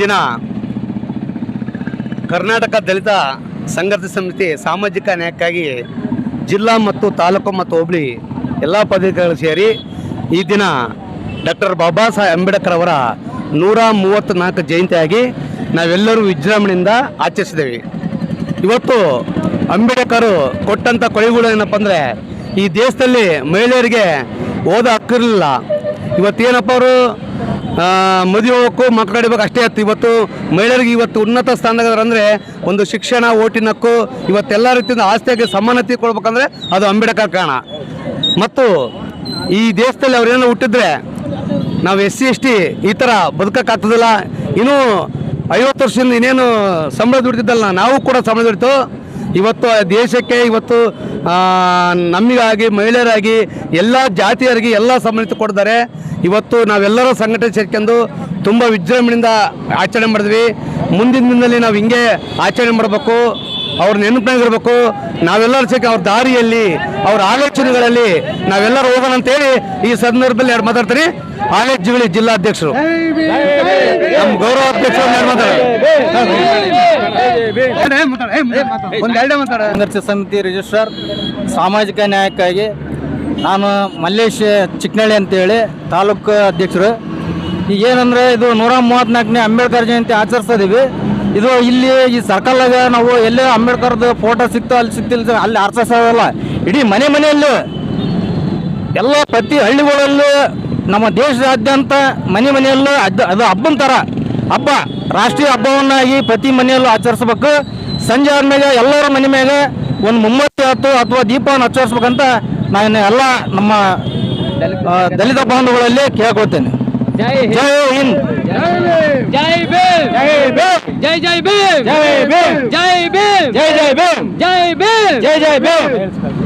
ದಿನ ಕರ್ನಾಟಕ ದಲಿತ ಸಂಘರ್ಷ ಸಮಿತಿ ಸಾಮಾಜಿಕ ನ್ಯಾಯಕ್ಕಾಗಿ ಜಿಲ್ಲಾ ಮತ್ತು ತಾಲೂಕು ಮತ್ತು ಹೋಬಳಿ ಎಲ್ಲ ಪದವಿಗಳು ಸೇರಿ ಈ ದಿನ ಡಾಕ್ಟರ್ ಬಾಬಾ ಸಾಹೇಬ್ ಅಂಬೇಡ್ಕರ್ ಅವರ ನೂರ ಮೂವತ್ತ್ನಾಲ್ಕು ಜಯಂತಿಯಾಗಿ ನಾವೆಲ್ಲರೂ ವಿಜೃಂಭಣೆಯಿಂದ ಆಚರಿಸಿದ್ದೇವೆ. ಇವತ್ತು ಅಂಬೇಡ್ಕರ್ ಕೊಟ್ಟಂಥ ಕೊಳೆಗಳು ಏನಪ್ಪ ಅಂದರೆ ಈ ದೇಶದಲ್ಲಿ ಮಹಿಳೆಯರಿಗೆ ಓದ ಹಕ್ಕಿರಲಿಲ್ಲ. ಇವತ್ತೇನಪ್ಪ ಅವರು ಮದುವೆ ಹೋಗೋಕ್ಕೂ ಮಕ್ಕಳು ಹಿಡಿಬೇಕು ಅಷ್ಟೇ ಇತ್ತು ಇವತ್ತು ಮಹಿಳೆಯರಿಗೆ ಇವತ್ತು ಉನ್ನತ ಅಂದರೆ ಒಂದು ಶಿಕ್ಷಣ ಓಟಿನಕ್ಕೂ ಇವತ್ತೆಲ್ಲ ರೀತಿಯಿಂದ ಆಸ್ತಿಯಾಗಿ ಸಮಾನತೆ ಕೊಡ್ಬೇಕಂದ್ರೆ ಅದು ಅಂಬೇಡ್ಕರ್ ಕಾರಣ. ಮತ್ತು ಈ ದೇಶದಲ್ಲಿ ಅವ್ರೇನೋ ಹುಟ್ಟಿದ್ರೆ ನಾವು ಎಸ್ ಸಿ, ಎಸ್ ಟಿ ಈ ಥರ ಬದುಕಕ್ಕಾಗ್ತದಿಲ್ಲ ಇನ್ನೂ ಐವತ್ತು ವರ್ಷದಿಂದ ಇನ್ನೇನು ಸಂಬಳ ದುಡ್ದಿದ್ದಲ್ಲ ನಾವು ಕೂಡ ಸಂಬಳ ದುಡಿತು ಇವತ್ತು ಆ ದೇಶಕ್ಕೆ ಇವತ್ತು ನಮಗಾಗಿ ಮಹಿಳೆಯರಾಗಿ ಎಲ್ಲ ಜಾತಿಯರಿಗೆ ಎಲ್ಲ ಸಮಾನತೆ ಕೊಡ್ತಾರೆ ಇವತ್ತು ನಾವೆಲ್ಲರೂ ಸಂಘಟನೆ ಸೇರ್ಕೊಂಡು ತುಂಬ ವಿಜೃಂಭಣೆಯಿಂದ ಆಚರಣೆ ಮಾಡಿದ್ವಿ. ಮುಂದಿನ ದಿನದಲ್ಲಿ ನಾವು ಹಿಂಗೆ ಆಚರಣೆ ಮಾಡಬೇಕು ಅವ್ರ ನೆನಪಿನಾಗಿರ್ಬೇಕು ನಾವೆಲ್ಲರೂ ಸೇರಿ ಅವ್ರ ದಾರಿಯಲ್ಲಿ ಅವ್ರ ಆಲೋಚನೆಗಳಲ್ಲಿ ನಾವೆಲ್ಲರೂ ಹೋಗೋಣ ಅಂತೇಳಿ ಈ ಸಂದರ್ಭದಲ್ಲಿ ಎರಡು ಮಾತಾಡ್ತೀನಿ ಆಲೇಜ್ ಜಿಗಳಿ ಜಿಲ್ಲಾಧ್ಯಕ್ಷರು ನಮ್ಮ ಗೌರವ ಅಧ್ಯಕ್ಷರು ಎರಡು ಮಾತಾಡ ಒಂದು ಎರಡೇ ಮಾತಾಡ ಸಂಘರ್ಷ ಸಮಿತಿ ರಿಜಿಸ್ಟ್ರಾರ್ ಸಾಮಾಜಿಕ ನ್ಯಾಯಕ್ಕಾಗಿ ನಾನು ಮಲ್ಲೇಶ್ ಚಿಕ್ಕನಳ್ಳಿ ಅಂತೇಳಿ ತಾಲೂಕು ಅಧ್ಯಕ್ಷರು. ಈಗ ಏನಂದರೆ ಇದು ನೂರ ಮೂವತ್ತ್ನಾಲ್ಕನೇ ಅಂಬೇಡ್ಕರ್ ಜಯಂತಿ ಆಚರಿಸ್ತಾ ಇದೀವಿ ಇದು ಇಲ್ಲಿ ಈ ಸರ್ಕಲ್ನಾಗ ನಾವು ಎಲ್ಲೇ ಅಂಬೇಡ್ಕರ್ದು ಫೋಟೋ ಸಿಕ್ತೋ ಅಲ್ಲಿ ಸಿಕ್ತಿಲ್ಲ ಅಲ್ಲಿ ಆಚರಿಸೋದಲ್ಲ. ಇಡೀ ಮನೆ ಮನೆಯಲ್ಲೂ ಎಲ್ಲ ಪ್ರತಿ ಹಳ್ಳಿಗಳಲ್ಲೂ ನಮ್ಮ ದೇಶದಾದ್ಯಂತ ಮನೆ ಮನೆಯಲ್ಲೂ ಅದು ಅದು ಹಬ್ಬನ ಥರ ಹಬ್ಬ ರಾಷ್ಟ್ರೀಯ ಹಬ್ಬವನ್ನಾಗಿ ಪ್ರತಿ ಮನೆಯಲ್ಲೂ ಆಚರಿಸ್ಬೇಕು. ಸಂಜೆ ಆದ್ಮೇಲೆ ಎಲ್ಲರ ಮನೆ ಮೇಲೆ ಒಂದು ಮೊಮ್ಮತ್ತಿ ಆಯ್ತು ಅಥವಾ ದೀಪವನ್ನು ಆಚರಿಸ್ಬೇಕಂತ ನಾನು ಎಲ್ಲ ನಮ್ಮ ದಲಿತ ಬಾಂಧವಗಳಲ್ಲಿ ಕೇಳ್ಕೊಳ್ತೇನೆ. ಜೈ ಹಿಂದ್. ಜೈ ಭೀಮ್. ಜೈ ಜೈ ಭೀಮ್. ಜೈ ಭೀಮ್. ಜೈ ಭೀಮ್. ಜೈ ಜೈ ಭೀಮ್. ಜೈ ಭೀಮ್. ಜೈ ಜೈ ಭೀಮ್.